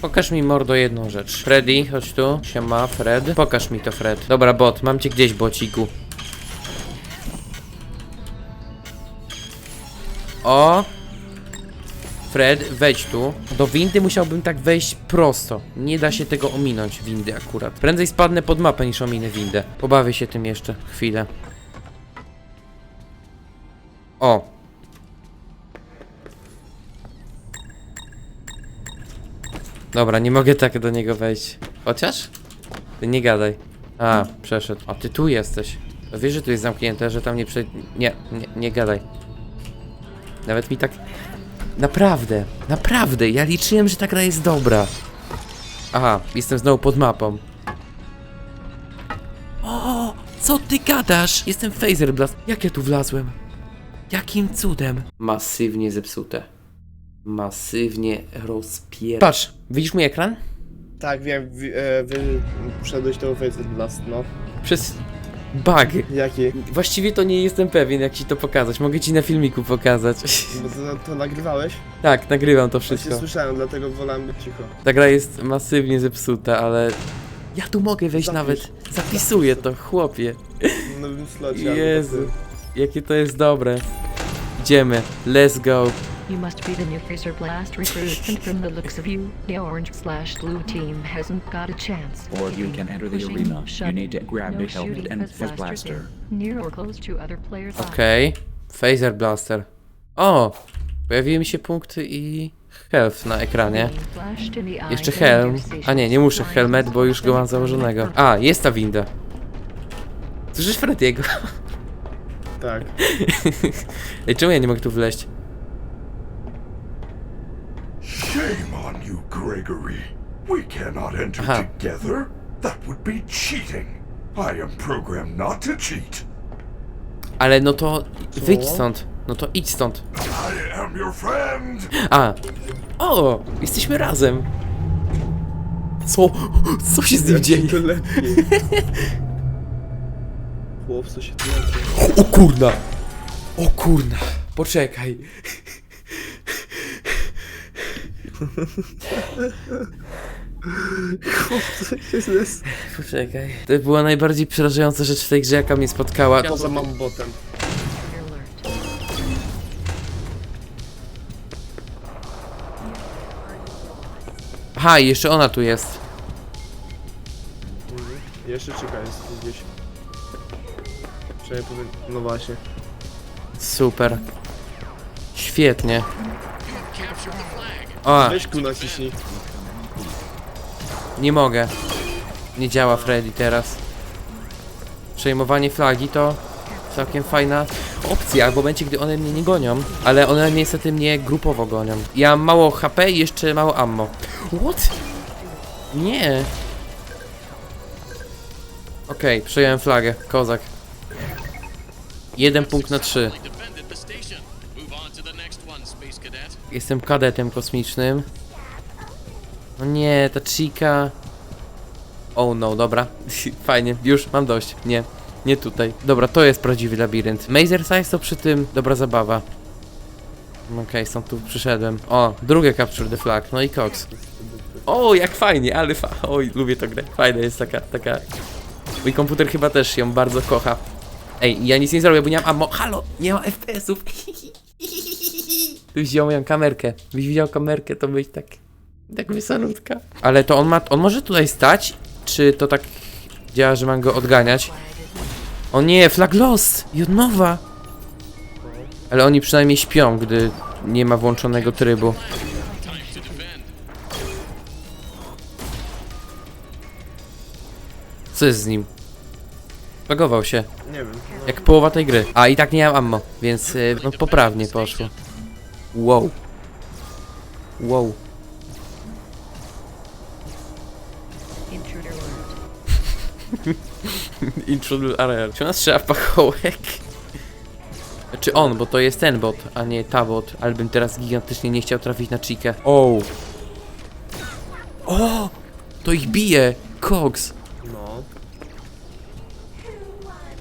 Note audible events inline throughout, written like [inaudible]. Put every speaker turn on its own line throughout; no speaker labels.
Pokaż mi mordo jedną rzecz. Freddy, chodź tu. Siema, Fred. Pokaż mi to, Fred. Dobra, bot, mam cię gdzieś, bociku. O! Fred, wejdź tu. Do windy musiałbym tak wejść prosto. Nie da się tego ominąć, windy akurat. Prędzej spadnę pod mapę niż ominę windę. Pobawię się tym jeszcze chwilę. O! Dobra, nie mogę tak do niego wejść. Chociaż? Ty nie gadaj. A, przeszedł. A ty tu jesteś. Wiesz, że tu jest zamknięte, że tam nie prze... Nie, nie, nie gadaj. Nawet mi tak... Naprawdę, naprawdę, ja liczyłem, że ta gra jest dobra. Aha, jestem znowu pod mapą. O, co ty gadasz? Jestem Phaser Blast. Jak ja tu wlazłem? Jakim cudem? Masywnie zepsute. Masywnie rozpier... Patrz, widzisz mój ekran?
Tak, wiem, wi- e, wy wszedłeś do Phaser Blast, no.
Przez bug.
Jaki?
Właściwie to nie jestem pewien, jak ci to pokazać. Mogę ci na filmiku pokazać.
Bo to, to nagrywałeś?
tak, nagrywam to
Właśnie
wszystko.
słyszałem, dlatego wolałem być cicho.
Ta gra jest masywnie zepsuta, ale ja tu mogę wejść
Zapisz.
nawet. Zapisuję to, chłopie.
W nowym slocie.
Jezu, jakie to jest dobre. Idziemy, let's go.
You must be the new Phaser Blast recruit, and from the looks of you, the orange slash blue team hasn't got a chance.
Or you can enter the arena. You need to grab
no
the helmet and
blasters
blaster.
Near or close to other players'.
Okej, phaser blaster. O, pojawiły mi się punkty i health na ekranie. Jeszcze helm. A nie, nie muszę helmet, bo już go mam założonego. A, jest ta winda. Słyszysz Frediego?
Tak. [laughs]
Ej, czemu ja nie mogę tu wleźć?
Shame on you, Gregory. We cannot enter
Aha.
together. That would be cheating. I am programmed not to cheat.
Ale no to wyjdź stąd. No to idź stąd.
I am your friend.
A! O! Jesteśmy razem! Co? Co się z nim dzieje?
Chłopco się tu.
O kurna! O kurna! Poczekaj.
Chłopco się jest.
Poczekaj. To była najbardziej przerażająca rzecz w tej grze, jaka mnie spotkała.
Poza mam botem.
Aha, i jeszcze ona tu jest.
Jeszcze czeka jest tu gdzieś. Czekaj, powiem... No właśnie.
Super. Świetnie. O,
Weź ku naciśnij.
nie mogę. Nie działa Freddy teraz. Przejmowanie flagi to całkiem fajna opcja w momencie, gdy one mnie nie gonią. Ale one niestety mnie grupowo gonią. Ja mam mało HP i jeszcze mało ammo. What? Nie. Okej, przejąłem flagę. Kozak. Jeden punkt na trzy. Jestem kadetem kosmicznym. No nie, ta chica. Oh no, dobra. [laughs] Fajnie, już mam dość. Nie, nie tutaj. Dobra, to jest prawdziwy labirynt. Mazer Size to przy tym dobra zabawa. Okej, stąd tu przyszedłem. O, drugie Capture the Flag, no i Cox. O, jak fajnie, ale fa... Oj, lubię tę grę. Fajna jest taka, taka... Mój komputer chyba też ją bardzo kocha. Ej, ja nic nie zrobię, bo nie mam ammo. Halo, nie ma FPS-ów. Byś [laughs] wziął moją kamerkę. Byś widział kamerkę, to byś tak... Tak wysalutka. Ale to on ma... On może tutaj stać? Czy to tak działa, że mam go odganiać? O nie, flag lost! Ale oni przynajmniej śpią, gdy nie ma włączonego trybu. Co jest z nim? Logował się.
Nie wiem. No.
Jak połowa tej gry. A i tak nie mam ammo, więc y, no, poprawnie poszło. Wow. Wow.
Intruder alert. [laughs]
Intruder area. Czy ona strzela w pachołek? Czy on, bo to jest ten bot, a nie ta bot. Ale bym teraz gigantycznie nie chciał trafić na chikę. O! O! To ich bije! Cox!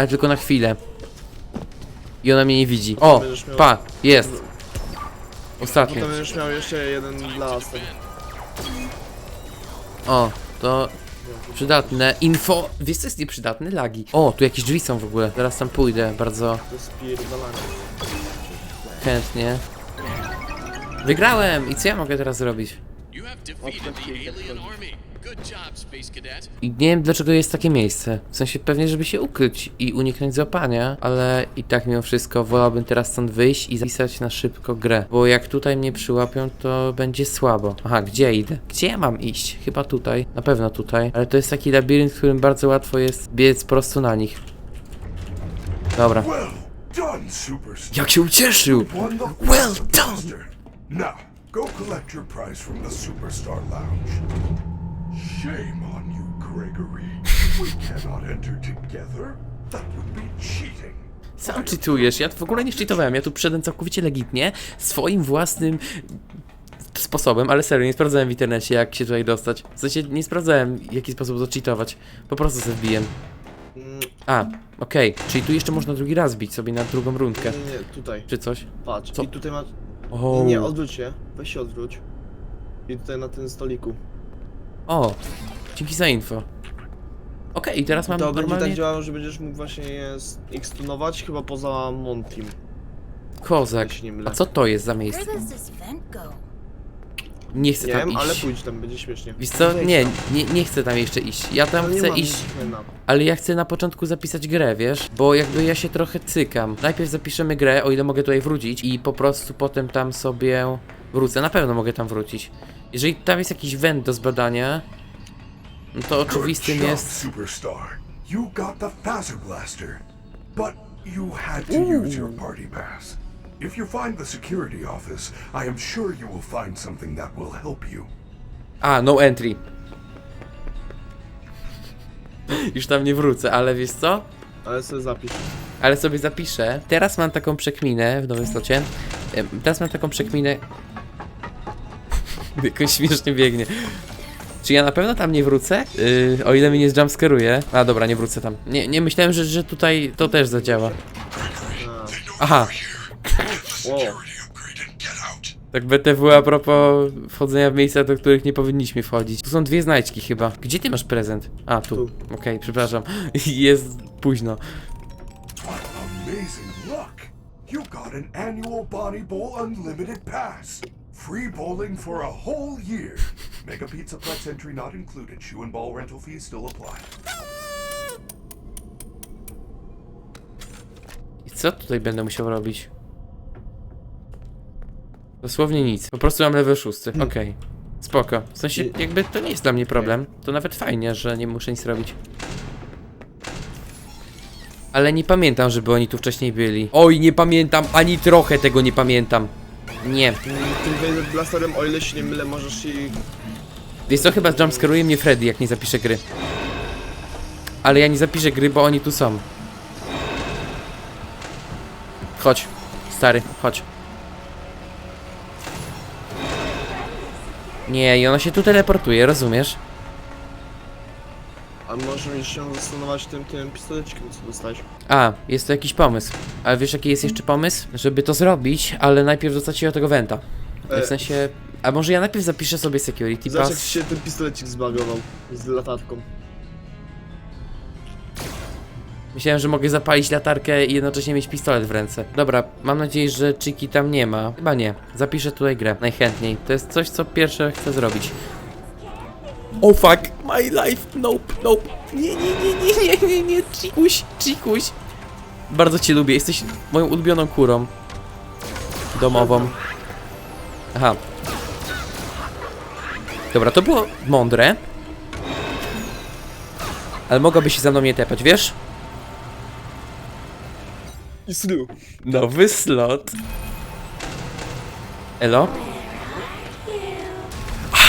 Ale tylko na chwilę. I ona mnie nie widzi. O!
Będziesz miał-
Pa! Jest!
Potem
Ostatnio.
będziesz miał jeszcze jeden.
O, to przydatne. Info. Wiesz co jest nieprzydatne? Lagi. O, tu jakieś drzwi są w ogóle. Zaraz tam pójdę, bardzo
To
chętnie. Wygrałem! I co ja mogę teraz zrobić? I nie wiem dlaczego jest takie miejsce. W sensie pewnie, żeby się ukryć i uniknąć złapania, ale i tak mimo wszystko wolałbym teraz stąd wyjść i zapisać na szybko grę. Bo jak tutaj mnie przyłapią, to będzie słabo. Aha, gdzie idę? Gdzie ja mam iść? Chyba tutaj. Na pewno tutaj. Ale to jest taki labirynt, w którym bardzo łatwo jest biec prosto na nich. Dobra. Jak się ucieszył! Well done!
Go collect your prize from the Superstar Lounge. Shame on you, Gregory. We cannot enter together. That would be cheating.
Sam czytujesz, ja w ogóle nie czytowałem, ja tu przyszedłem całkowicie legitnie, swoim własnym sposobem, ale serio, nie sprawdzałem w internecie jak się tutaj dostać. W sensie nie sprawdzałem w jaki sposób to cheatować, po prostu sobie.
Mm,
A, okej, czyli tu jeszcze można drugi raz bić sobie na drugą rundkę,
nie, nie, tutaj.
czy coś.
Patrz.
Co?
I tutaj masz...
O,
Nie, odwróć się. Weź się odwróć. I tutaj na tym stoliku.
o, dzięki za info. Okej, teraz mam
to będzie
normalnie
tak działało, że będziesz mógł właśnie je x-tunować, chyba poza Montim.
kozak.
Jak się nie mylę.
A co to jest za
Where
miejsce?
does this vent go?
Nie chcę
Nie
tam
wiem,
iść.
ale pójdź tam, będzie śmiesznie.
Wiesz co?
Wejdź
Nie,
tam.
nie, nie chcę tam jeszcze iść. Ja tam
Ale nie
chcę
mam
iść.
na-
Ale ja chcę na początku zapisać grę, wiesz? Bo jakby ja się trochę cykam. Najpierw zapiszemy grę, o ile mogę tutaj wrócić i po prostu potem tam sobie wrócę. Na pewno mogę tam wrócić. Jeżeli tam jest jakiś węd do zbadania, no to
Good
oczywistym
job,
jest...
Superstar. You got the Phaser Blaster. But you had to use your party pass. If you find the security office, I am sure you will find something that will help you.
A, no entry. Już tam nie wrócę, ale wiesz co?
Ale sobie zapisz.
Ale sobie zapiszę. Teraz mam taką przekminę w nowym slocie. Em, Teraz mam taką przekminę. [laughs] Jakoś śmiesznie biegnie. Czy ja na pewno tam nie wrócę? Yy, o ile mnie nie jumpskeruje. A dobra, nie wrócę tam. Nie, nie myślałem, że, że tutaj to też zadziała. Aha,
Wow.
tak BTW a propos wchodzenia w miejsca, do których nie powinniśmy wchodzić. Tu są dwie znajdźki chyba. Gdzie ty masz prezent? A, tu.
Tu.
Okej, przepraszam. [laughs] Jest późno.
What amazing luck! You got an annual Bonnie Bowl Unlimited Pass. Free bowling for a whole year. Mega Pizza Plex entry not included. Shoe and ball rental fees still apply.
I co tutaj będę musiał robić? Dosłownie nic. Po prostu mam level 6. Okej. Spoko. W sensie,
I-
jakby to nie jest dla mnie problem. To nawet fajnie, że nie muszę nic robić. Ale nie pamiętam, żeby oni tu wcześniej byli. Oj, nie pamiętam, ani trochę tego nie pamiętam. Nie.
Mm, Tym Vader Blasterem, o ile się nie mylę, możesz i...
Wiesz co, chyba jumpscaruje mnie Freddy, jak nie zapiszę gry. Ale ja nie zapiszę gry, bo oni tu są. Chodź, stary, chodź. Nie, i ona się tu teleportuje, rozumiesz?
A możesz się zastanowić tym, tym pistolecikiem, co dostałeś.
A, jest to jakiś pomysł. Ale wiesz jaki jest jeszcze pomysł? Żeby to zrobić, ale najpierw dostać się do tego Venta.
E.
W sensie... A może ja najpierw zapiszę sobie security
Zobacz jak
pass?
się ten pistolecik zbagował z latarką.
Myślałem, że mogę zapalić latarkę i jednocześnie mieć pistolet w ręce. Dobra, mam nadzieję, że Chiki tam nie ma. Chyba nie. Zapiszę tutaj grę. Najchętniej. To jest coś, co pierwsze chcę zrobić. Oh fuck, my life, nope, nope. Nie, nie, nie, nie, nie, nie, nie, Chikuś, Chikuś. Bardzo cię lubię, jesteś moją ulubioną kurą. Domową. Aha. Dobra, to było mądre. Ale mogłaby się za mną nie tepać, wiesz?
I snu.
Nowy slot. Elo?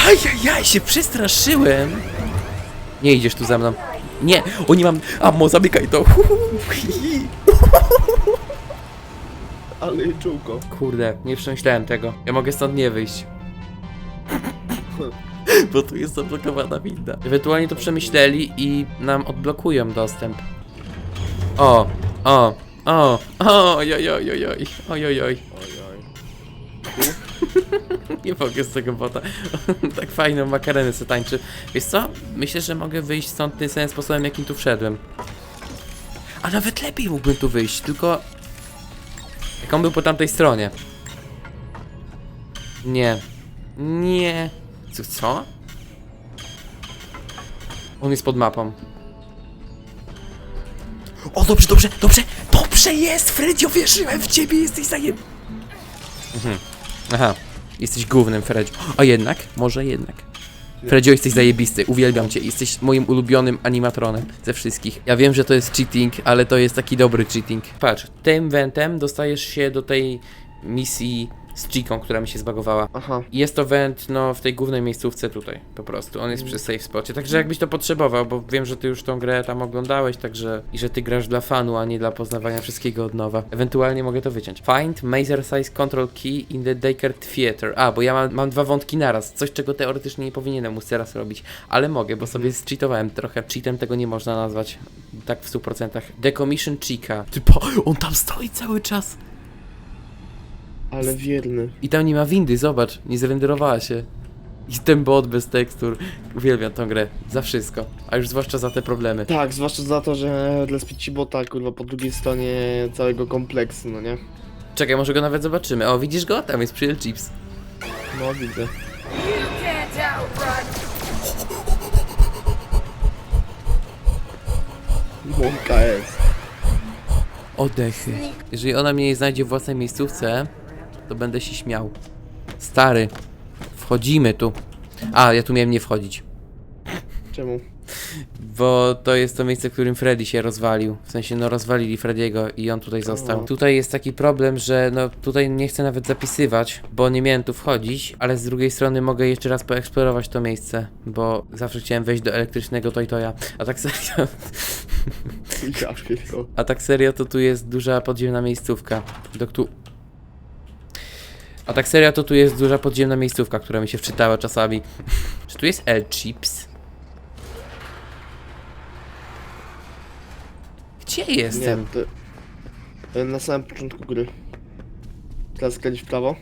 Ajajaj, się przestraszyłem. Nie idziesz tu za mną. Nie, oni mam... Amo, zamykaj to.
Ale czułko.
Kurde, nie przemyślałem tego. Ja mogę stąd nie wyjść. [laughs] Bo tu jest zablokowana winda. Ewentualnie to przemyśleli i nam odblokują dostęp. O, o, o, o, oj, oj, oj.
Ojoj. [laughs]
Nie mogę z tego bota. [laughs] Tak fajną makarenę se tańczy. Wiesz co? Myślę, że mogę wyjść stąd tym samym sposobem, jakim tu wszedłem. A nawet lepiej mógłbym tu wyjść, tylko... Jak on był po tamtej stronie. Nie. Nie. Co? co? On jest pod mapą. O, dobrze, dobrze, dobrze, dobrze jest, Fredio, wierzyłem w ciebie, jesteś zajem... Mhm. Aha, jesteś głównym, Fredzio. A jednak, może jednak. Fredzio, jesteś zajebisty, uwielbiam cię, jesteś moim ulubionym animatronem ze wszystkich. Ja wiem, że to jest cheating, ale to jest taki dobry cheating. Patrz, tym wentem dostajesz się do tej misji z Chiką, która mi się zbagowała.
Aha.
I Jest to went, no, w tej głównej miejscówce tutaj, po prostu. On jest przy safe spocie. Także jakbyś to potrzebował, bo wiem, że ty już tą grę tam oglądałeś, także... I że ty grasz dla fanu, a nie dla poznawania wszystkiego od nowa. Ewentualnie mogę to wyciąć. Find Mazer Size Control Key in the Descartes Theater. A, bo ja mam, mam dwa wątki naraz. Coś, czego teoretycznie nie powinienem móc teraz robić. Ale mogę, bo sobie zcheatowałem trochę. Cheatem tego nie można nazwać. Tak w 100%. Decommission Chica. Typo, on tam stoi cały czas.
Ale wierny.
I tam nie ma windy, zobacz, nie zrenderowała się. I ten bot bez tekstur. Uwielbiam tą grę. Za wszystko. A już zwłaszcza za te problemy.
Tak, zwłaszcza za to, że dla Speedy Bota, kurwa, po drugiej stronie całego kompleksu, no nie?
Czekaj, może go nawet zobaczymy. O, widzisz go? Tam jest przyjaciel Chips.
No, widzę. Mąka jest.
Odechy. Jeżeli ona mnie nie znajdzie w własnej miejscówce, to będę się śmiał. Stary, wchodzimy tu. A, ja tu miałem nie wchodzić.
Czemu?
Bo to jest to miejsce, w którym Freddy się rozwalił. W sensie, no rozwalili Frediego i on tutaj został.
O.
Tutaj jest taki problem, że no tutaj nie chcę nawet zapisywać, bo nie miałem tu wchodzić, ale z drugiej strony mogę jeszcze raz poeksplorować to miejsce, bo zawsze chciałem wejść do elektrycznego Toytoja. A tak serio,
Ja pierdolę.
a tak serio to tu jest duża podziemna miejscówka, do któ... A tak serio to tu jest duża podziemna miejscówka, która mi się wczytała czasami. [laughs] Czy tu jest L-Chips? Gdzie
Nie,
jestem?
to... e, Na samym początku gry. Teraz skręć w prawo.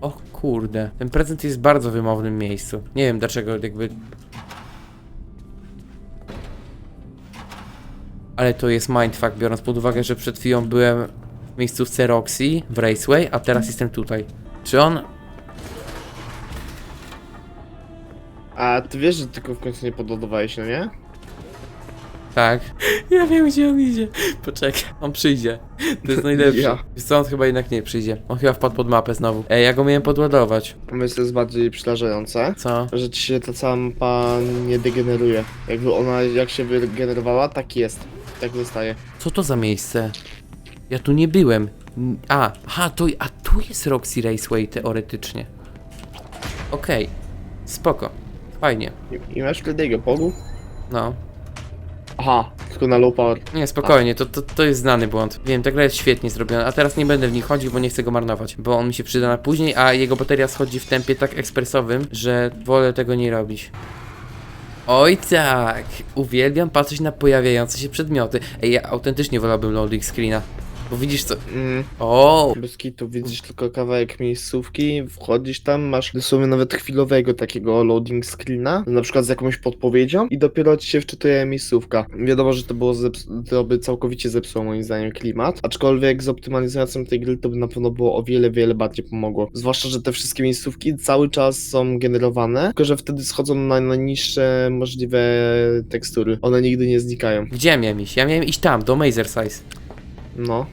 O kurde, ten prezent jest w bardzo wymownym miejscu. Nie wiem dlaczego, jakby... Ale to jest mindfuck, biorąc pod uwagę, że przed chwilą byłem w miejscówce Roxy w Raceway, a teraz jestem tutaj. Czy on...
A ty wiesz, że tylko w końcu nie podładowałeś, no nie?
Tak. [laughs] Ja wiem gdzie on idzie. Poczekaj, on przyjdzie. To jest [laughs] najlepsze.
Ja.
Wiesz co, on chyba jednak nie przyjdzie. On chyba wpadł pod mapę znowu. Ej, ja go miałem podładować.
Pomysł jest bardziej przerażające.
Co?
Że ci się ta cała mapa nie degeneruje. Jakby ona jak się wygenerowała, tak jest. Tak zostaje.
Co to za miejsce? Ja tu nie byłem. N- A, aha, to, a tu jest Roxy Raceway teoretycznie. Okej, spoko. Fajnie.
I, i masz Freddy'ego, pogu?
No.
Aha, tylko na low power.
Nie, spokojnie, to, to, to jest znany błąd. Wiem, ta gra jest świetnie zrobiona, a teraz nie będę w nich chodził, bo nie chcę go marnować. Bo on mi się przyda na później, a jego bateria schodzi w tempie tak ekspresowym, że wolę tego nie robić. Oj tak, uwielbiam patrzeć na pojawiające się przedmioty. Ej, ja autentycznie wolałbym loading screena. Bo widzisz co...
Mm.
O,
Bez kitu widzisz tylko kawałek miejscówki, wchodzisz tam, masz dosłownie nawet chwilowego takiego loading screena, na przykład z jakąś podpowiedzią i dopiero ci się wczytuje miejscówka. Wiadomo, że to było zeps- to by całkowicie zepsuło moim zdaniem klimat, aczkolwiek z optymalizacją tej gry to by na pewno było o wiele, wiele bardziej pomogło. Zwłaszcza, że te wszystkie miejscówki cały czas są generowane, tylko że wtedy schodzą na najniższe możliwe tekstury. One nigdy nie znikają.
gdzie ja miałem iść? Ja miałem iść tam, do Mazer Size.
No.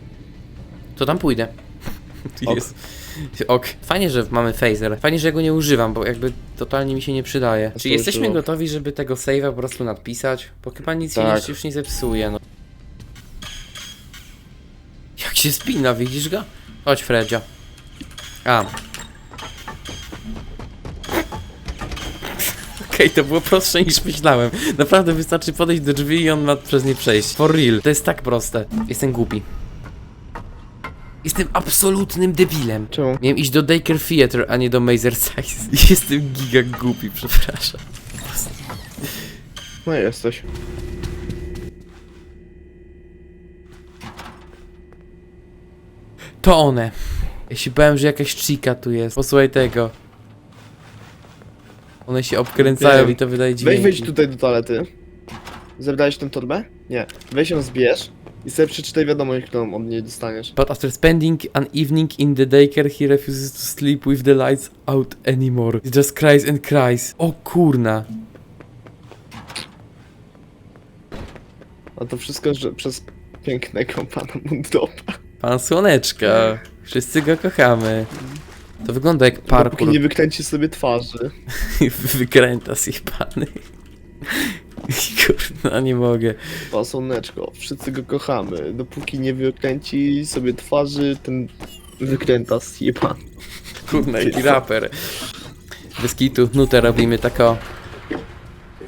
To tam pójdę. [laughs]
Ok.
Jest. Ok. Fajnie, że mamy phaser. Fajnie, że go nie używam, bo jakby totalnie mi się nie przydaje. Czy jesteśmy gotowi, żeby tego save'a po prostu nadpisać? Bo chyba nic
Tak.
się już nie zepsuje, no. Jak się spina, widzisz go? Chodź, Fredzio. A. [laughs] Okej, to było prostsze niż myślałem. Naprawdę wystarczy podejść do drzwi i on ma przez nie przejść. For real. To jest tak proste. Jestem głupi. Jestem absolutnym debilem.
Czemu?
Miałem iść do Daker Theater, a nie do Mazer Size. [laughs] Jestem giga głupi, przepraszam.
No jesteś.
To one. Ja się bałem, że jakaś chica tu jest. Posłuchaj tego. One się obkręcają
Wiem.
i to wydaje
Weź
dźwięki.
wejdź tutaj do toalety. Zebrałeś tę torbę? Nie. Weź ją zbierz i sobie przeczytaj wiadomość, którą od niej dostaniesz.
But after spending an evening in the daycare, he refuses to sleep with the lights out anymore. He just cries and cries. O kurna.
A to wszystko, że przez pięknego pana Mundropa.
Pan Słoneczka. Wszyscy go kochamy. To wygląda jak
Dopóki
parkour.
nie wykręci sobie twarzy. [laughs]
Wykręta zjebany. [laughs] Kurna, nie mogę.
Pa słoneczko, wszyscy go kochamy. Dopóki nie wykręci sobie twarzy, ten wykręta zjebany.
Kurna, jaki raper. Bez kitu, nutę robimy tako.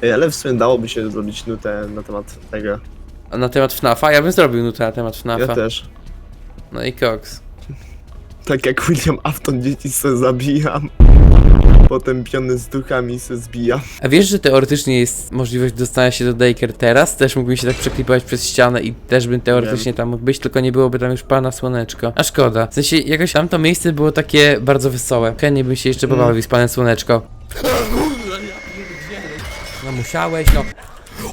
Ej, ale w sumie dałoby się zrobić nutę na temat tego.
A na temat FNAFa? Ja bym zrobił nutę na temat
Ja
FNAFa.
też.
No i koks.
Tak jak William Afton dzieci se zabijam. Potem piony z duchami se zbijam.
A wiesz, że teoretycznie jest możliwość dostania się do Daycare teraz? Też mógłbym się tak przeklipować przez ścianę i też bym teoretycznie tam mógł być, tylko nie byłoby tam już pana Słoneczko. A szkoda. W sensie, jakoś tamto miejsce było takie bardzo wesołe. Chętnie bym się jeszcze pobawił z panem Słoneczko. No musiałeś, no.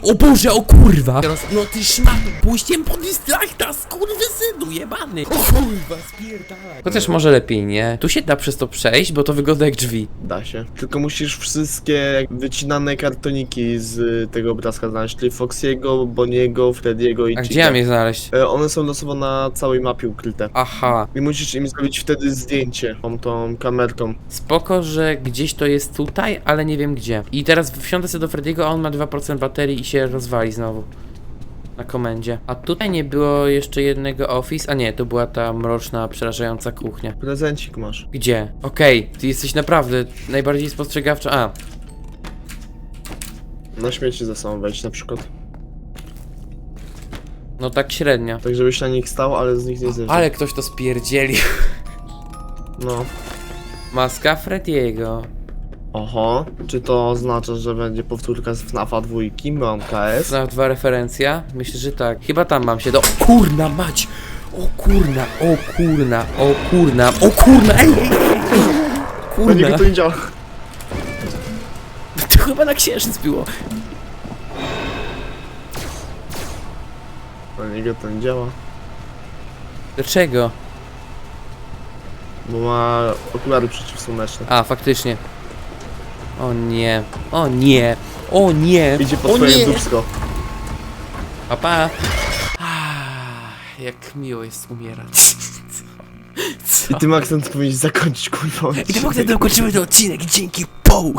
O Boże, o kurwa! Teraz, no ty szmato, pójściem po dyslachta, skurwysynu jebany! O kurwa, spierdalaj! Chociaż może lepiej nie. Tu się da przez to przejść, bo to wygląda jak drzwi.
Da się. Tylko musisz wszystkie jak wycinane kartoniki z tego obrazka znaleźć, czyli Foxiego, Boniego, Frediego i
A
Chica.
gdzie mam je znaleźć?
E, One są losowo na całej mapie ukryte.
Aha.
I musisz im zrobić wtedy zdjęcie tą, tą kamerką.
Spoko, że gdzieś to jest tutaj, ale nie wiem gdzie. I teraz wsiądę sobie do Frediego, a on ma 2% baterii i się rozwali znowu. Na komendzie. A tutaj nie było jeszcze jednego office, a nie, to była ta mroczna, przerażająca kuchnia.
Prezencik masz.
Gdzie? Okej, ty jesteś naprawdę najbardziej spostrzegawcza. A,
Na śmieci ze sobą wejść na przykład.
no tak średnio.
Tak żebyś na nich stał, ale z nich nie zjeżdżał.
Ale ktoś to spierdzielił.
No.
Maska Frediego.
Oho. Czy to oznacza, że będzie powtórka z FNAFa dwójki? Mam KS.
Zna dwa referencja? Myślę, że tak. Chyba tam mam się do... O kurna mać! O kurna, o kurna, o kurna, o kurna, ej, ej, ej, ej. Kurna,
to nie działa.
to chyba na księżyc było.
Na niego to nie działa.
Dlaczego?
Bo ma okulary przeciwsłoneczne.
A, faktycznie. O nie, o nie, o nie,
Idzie po
o
swoje
nie.
dubsko.
Papa. Ah, jak miło jest umierać. [laughs] Co?
I tym akcentem powinieneś zakończyć kurwa.
I tym akcentem kończymy ten odcinek. Dzięki, poł!